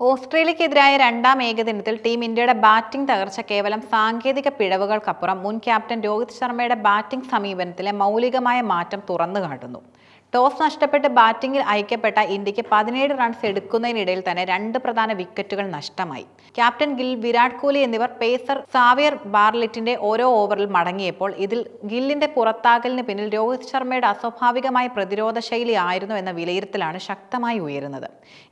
ഓസ്ട്രേലിയക്കെതിരായ രണ്ടാം ഏകദിനത്തിൽ ടീം ഇന്ത്യയുടെ ബാറ്റിംഗ് തകർച്ച കേവലം സാങ്കേതിക പിഴവുകൾക്കപ്പുറം. മുൻ ക്യാപ്റ്റൻ രോഹിത് ശർമ്മയുടെ ബാറ്റിംഗ് സമീപനത്തിലെ മൗലികമായ മാറ്റം തുറന്നു കാട്ടുന്നു ടോസ് നഷ്ടപ്പെട്ട് ബാറ്റിംഗിൽ അയക്കപ്പെട്ട ഇന്ത്യയ്ക്ക് പതിനേഴ് റൺസ് എടുക്കുന്നതിനിടയിൽ തന്നെ രണ്ട് പ്രധാന വിക്കറ്റുകൾ നഷ്ടമായി. ക്യാപ്റ്റൻ ഗിൽ വിരാട് കോഹ്ലി എന്നിവർ പേസർ സാവിയർ ബാർലിറ്റിന്റെ ഓരോ ഓവറിൽ മടങ്ങിയപ്പോൾ ഇതിൽ ഗില്ലിന്റെ പുറത്താകലിന് പിന്നിൽ രോഹിത് ശർമ്മയുടെ അസ്വാഭാവികമായ പ്രതിരോധ ശൈലി ആയിരുന്നു എന്ന വിലയിരുത്തലാണ് ശക്തമായി ഉയരുന്നത്.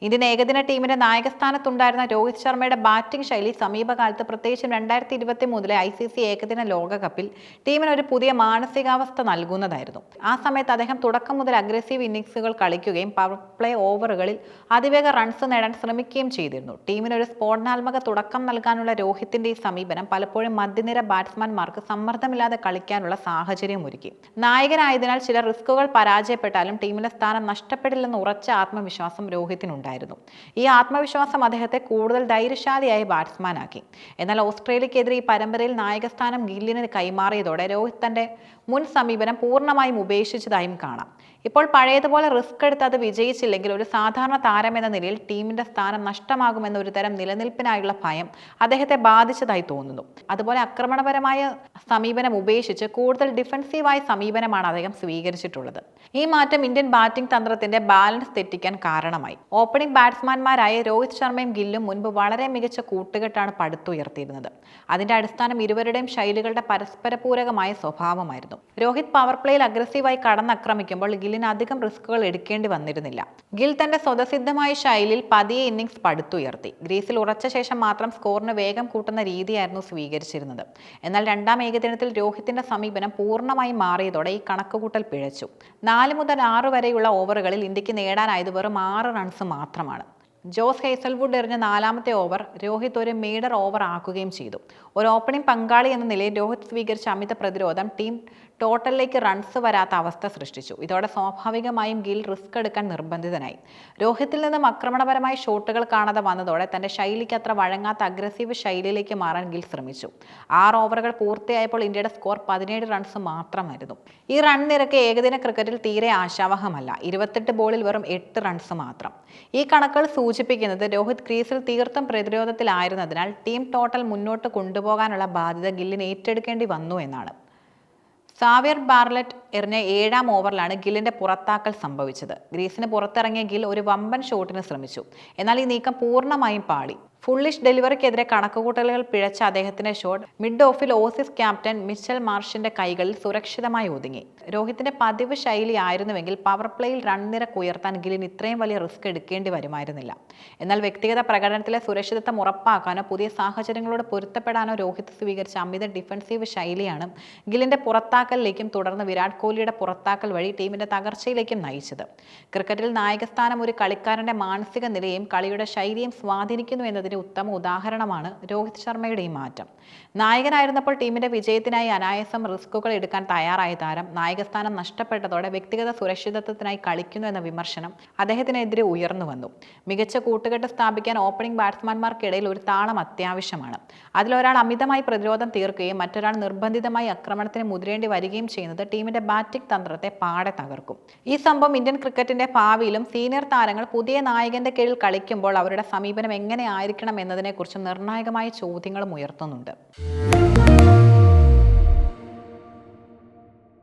ഇന്ത്യൻ ഏകദിന ടീമിന്റെ നായകസ്ഥാനത്തുണ്ടായിരുന്ന രോഹിത് ശർമ്മയുടെ ബാറ്റിംഗ് ശൈലി സമീപകാലത്ത് പ്രത്യേകിച്ചും രണ്ടായിരത്തി ഇരുപത്തി മൂന്നിലെ ഐ സി സി ഏകദിന ലോകകപ്പിൽ ടീമിന് ഒരു പുതിയ മാനസികാവസ്ഥ നൽകുന്നതായിരുന്നു. ആ സമയത്ത് അദ്ദേഹം തുടക്കം മുതൽ അഗ്രസീവ് ഇന്നിങ്സുകൾ കളിക്കുകയും പവർ പ്ലേ ഓവറുകളിൽ അതിവേഗ റൺസ് നേടാൻ ശ്രമിക്കുകയും ചെയ്തിരുന്നു. ടീമിന് ഒരു സ്ഫോടനാത്മക തുടക്കം നൽകാനുള്ള രോഹിത്തിന്റെ ഈ സമീപനം പലപ്പോഴും മധ്യനിര ബാറ്റ്സ്മാൻമാർക്ക് സമ്മർദ്ദമില്ലാതെ കളിക്കാനുള്ള സാഹചര്യം ഒരുക്കി. നായകനായതിനാൽ ചില റിസ്കുകൾ പരാജയപ്പെട്ടാലും ടീമിലെ സ്ഥാനം നഷ്ടപ്പെടില്ലെന്ന് ഉറച്ച ആത്മവിശ്വാസം രോഹിത്തിനുണ്ടായിരുന്നു. ഈ ആത്മവിശ്വാസം അദ്ദേഹത്തെ കൂടുതൽ ധൈര്യശാലിയായ ബാറ്റ്സ്മാനാക്കി എന്നാൽ ഓസ്ട്രേലിയക്കെതിരെ ഈ പരമ്പരയിൽ നായകസ്ഥാനം ഗില്ലിന് കൈമാറിയതോടെ രോഹിത് തന്റെ മുൻ സമീപനം പൂർണമായും ഉപേക്ഷിച്ചതായും കാണാം. ഇപ്പോൾ പഴയതുപോലെ റിസ്ക് എടുത്ത് അത് വിജയിച്ചില്ലെങ്കിൽ ഒരു സാധാരണ താരം എന്ന നിലയിൽ ടീമിന്റെ സ്ഥാനം നഷ്ടമാകുമെന്ന ഒരു തരം നിലനിൽപ്പിനായുള്ള ഭയം അദ്ദേഹത്തെ ബാധിച്ചതായി തോന്നുന്നു. അതുപോലെ ആക്രമണപരമായ സമീപനം ഉപേക്ഷിച്ച് കൂടുതൽ ഡിഫൻസീവായ സമീപനമാണ് അദ്ദേഹം സ്വീകരിച്ചിട്ടുള്ളത്. ഈ മാറ്റം ഇന്ത്യൻ ബാറ്റിംഗ് തന്ത്രത്തിന്റെ ബാലൻസ് തെറ്റിക്കാൻ കാരണമായി. ഓപ്പണിംഗ് ബാറ്റ്സ്മാൻമാരായ രോഹിത് ശർമ്മയും ഗില്ലും മുൻപ് വളരെ മികച്ച കൂട്ടുകെട്ടാണ് പടുത്തുയർത്തിയിരുന്നത്. അതിന്റെ അടിസ്ഥാനം ഇരുവരുടെയും ശൈലികളുടെ പരസ്പര പൂരകമായ സ്വഭാവമായിരുന്നു. രോഹിത് പവർ പ്ലേയിൽ അഗ്രസീവായി കടന്നാക്രമിക്കുമ്പോൾ ഗില്ലിന് അധികം റിസ്കുകൾ എടുക്കേണ്ടി വന്നിരുന്നില്ല. ഗിൽ തന്റെ സ്വതസിദ്ധമായ ശൈലിയിൽ പതിയെ ഇന്നിംഗ്സ് പടുത്തുയർത്തി. ഗ്രീസിൽ ഉറച്ച ശേഷം മാത്രം സ്കോറിന് വേഗം കൂട്ടുന്ന രീതിയായിരുന്നു സ്വീകരിച്ചിരുന്നത്. എന്നാൽ രണ്ടാം ഏകദിനത്തിൽ രോഹിത്തിന്റെ സമീപനം പൂർണമായി മാറിയതോടെ ഈ കണക്കുകൂട്ടൽ പിഴച്ചു. നാല് മുതൽ ആറ് വരെയുള്ള ഓവറുകളിൽ ഇന്ത്യയ്ക്ക് നേടാനായത് വെറും ആറ് റൺസ് മാത്രമാണ്. ജോസ് ഹേസൽവുഡ് എറിഞ്ഞ നാലാമത്തെ ഓവർ രോഹിത് ഒരു മീഡർ ഓവർ ആക്കുകയും ചെയ്തു. ഒരു ഓപ്പണിംഗ് പങ്കാളി എന്ന നിലയിൽ രോഹിത് സ്വീകരിച്ച അമിത പ്രതിരോധം ടീം ടോട്ടലിലേക്ക് റൺസ് വരാത്ത അവസ്ഥ സൃഷ്ടിച്ചു. ഇതോടെ സ്വാഭാവികമായും ഗിൽ റിസ്ക് എടുക്കാൻ നിർബന്ധിതനായി. രോഹിത്തിൽ നിന്നും ആക്രമണപരമായ ഷോട്ടുകൾ കാണാതെ വന്നതോടെ തന്റെ ശൈലിക്ക് അത്ര വഴങ്ങാത്ത അഗ്രസീവ് ശൈലിയിലേക്ക് മാറാൻ ഗിൽ ശ്രമിച്ചു. ആറ് ഓവറുകൾ പൂർത്തിയായപ്പോൾ ഇന്ത്യയുടെ സ്കോർ പതിനേഴ് റൺസ് മാത്രമായിരുന്നു. ഈ റൺ നിരക്ക് ഏകദിന ക്രിക്കറ്റിൽ തീരെ ആശാവഹമല്ല. ഇരുപത്തെട്ട് ബോളിൽ വെറും എട്ട് റൺസ് മാത്രം. ഈ കണക്കുകൾ സൂചിപ്പിക്കുന്നത് രോഹിത് ക്രീസിൽ തീർത്തും പ്രതിരോധത്തിലായിരുന്നതിനാൽ ടീം ടോട്ടൽ മുന്നോട്ട് കൊണ്ടുപോകാനുള്ള ബാധ്യത ഗില്ലിന് ഏറ്റെടുക്കേണ്ടി വന്നു എന്നാണ്. സാവിയർ ബാർലറ്റ് എറിഞ്ഞ ഏഴാം ഓവറിലാണ് ഗില്ലിന്റെ പുറത്താക്കൽ സംഭവിച്ചത്. ഗ്രീസിന് പുറത്തിറങ്ങിയ ഗിൽ ഒരു വമ്പൻ ഷോട്ടിന് ശ്രമിച്ചു. എന്നാൽ ഈ നീക്കം പൂർണമായും പാളി. ഫുള്ളിഷ് ഡെലിവറിക്കെതിരെ കണക്കുകൂട്ടലുകൾ പിഴച്ച അദ്ദേഹത്തിന്റെ ഷോട്ട് മിഡ് ഓഫിൽ ഓസിസ് ക്യാപ്റ്റൻ മിച്ചൽ മാർഷിന്റെ കൈകളിൽ സുരക്ഷിതമായി ഒതുങ്ങി. രോഹിത്തിന്റെ പതിവ് ശൈലി ആയിരുന്നുവെങ്കിൽ പവർ പ്ലേയിൽ റൺ നിരക്ക് ഉയർത്താൻ ഗില്ലിന് ഇത്രയും വലിയ റിസ്ക് എടുക്കേണ്ടി വരുമായിരുന്നില്ല. എന്നാൽ വ്യക്തിഗത പ്രകടനത്തിലെ സുരക്ഷിതത്വം ഉറപ്പാക്കാനോ പുതിയ സാഹചര്യങ്ങളോട് പൊരുത്തപ്പെടാനോ രോഹിത് സ്വീകരിച്ച അമിത ഡിഫൻസീവ് ശൈലിയാണ് ഗില്ലിന്റെ പുറത്താക്കലിലേക്കും തുടർന്ന് വിരാട് കോഹ്ലിയുടെ പുറത്താക്കൽ വഴി ടീമിന്റെ തകർച്ചയിലേക്കും നയിച്ചത്. ക്രിക്കറ്റിൽ നായകസ്ഥാനം ഒരു കളിക്കാരന്റെ മാനസിക നിലയും കളിയുടെ ശൈലിയും സ്വാധീനിക്കുന്നു എന്നതിന് ഉത്തമ ഉദാഹരണമാണ് രോഹിത് ശർമ്മയുടെ ഈ മാറ്റം. നായകനായിരുന്നപ്പോൾ ടീമിന്റെ വിജയത്തിനായി അനായാസം റിസ്കുകൾ എടുക്കാൻ തയ്യാറായ താരം നായകസ്ഥാനം നഷ്ടപ്പെട്ടതോടെ വ്യക്തിഗത സുരക്ഷിതത്വത്തിനായി കളിക്കുന്നു എന്ന വിമർശനം അദ്ദേഹത്തിനെതിരെ ഉയർന്നു വന്നു. മികച്ച കൂട്ടുകെട്ട് സ്ഥാപിക്കാൻ ഓപ്പണിംഗ് ബാറ്റ്സ്മാൻമാർക്കിടയിൽ ഒരു താളം അത്യാവശ്യമാണ്. അതിലൊരാൾ അമിതമായി പ്രതിരോധം തീർക്കുകയും മറ്റൊരാൾ നിർബന്ധിതമായി ആക്രമണത്തിന് മുതിരേണ്ടി വരികയും ചെയ്യുന്നത് ടീമിന്റെ ബാറ്റിംഗ് തന്ത്രത്തെ പാടെ തകർക്കും. ഈ സംഭവം ഇന്ത്യൻ ക്രിക്കറ്റിന്റെ ഭാവിയിലും സീനിയർ താരങ്ങൾ പുതിയ നായകന്റെ കീഴിൽ കളിക്കുമ്പോൾ അവരുടെ സമീപനം എങ്ങനെ ആയിരിക്കണം എന്നതിനെക്കുറിച്ച് നിർണായകമായ ചോദ്യങ്ങളും ഉയർത്തുന്നുണ്ട്.